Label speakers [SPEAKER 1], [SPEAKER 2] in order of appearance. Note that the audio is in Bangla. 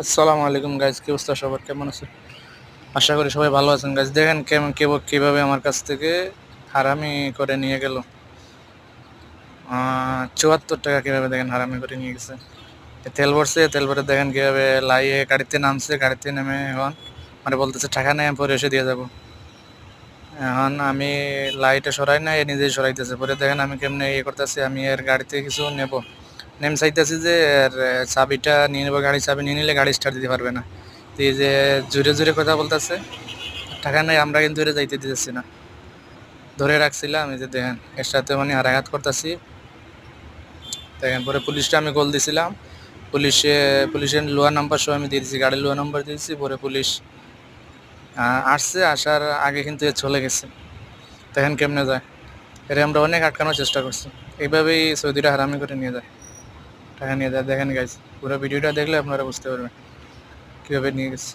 [SPEAKER 1] আসসালামু আলাইকুম গাইজ কি অবস্থা সবার? কেমন আছে আশা করি সবাই ভালো আছেন গাইজ দেখেন কেমন কেব কীভাবে আমার কাছ থেকে হারামি করে নিয়ে গেল। চুয়াত্তর টাকা কীভাবে দেখেন হারামি করে নিয়ে গেছে। তেল ভরছে, তেল ভরে দেখেন কীভাবে লাইয়ে গাড়িতে নামছে, গাড়িতে নেমে এখন মানে বলতেছে, টাকা নেই পরে এসে দিয়ে যাব। এখন আমি লাইটে সরাই না এ নিজেই সরাইতেছে। পরে দেখেন আমি কেমনে ইয়ে করতেছি, আমি এর গাড়িতে কিছু নেব। নেম চাইতেছি যে চাবিটা নিয়ে নেব, গাড়ির চাবি নিয়ে নিলে গাড়ি স্টার্ট দিতে পারবে না। তো এই যে, জোরে জোরে কথা বলতেছে, টাকা নেই, আমরা কিন্তু এর যাইতে দিতেছি না। ধরে রাখছিলাম, এই যে দেখেন, এর সাথে মানে হারাঘাত করতেছি। দেখেন, পরে পুলিশটা আমি কল দিছিলাম। পুলিশে, পুলিশের লোয়ার নাম্বার সহ আমি দিয়ে দিয়েছি গাড়ির লোয়ার নাম্বার দিয়েছি পরে পুলিশ আসছে, আসার আগে কিন্তু এ চলে গেছে। দেখেন কেমনে যায়। এর আমরা অনেক আটকানোর চেষ্টা করছি। এইভাবেই সৌদিরা হারামি করে নিয়ে যায়। টাকা নিয়ে যায় দেখেন গাইজ পুরো ভিডিওটা দেখলে আপনারা বুঝতে পারবেন। কীভাবে নিয়ে গেছে।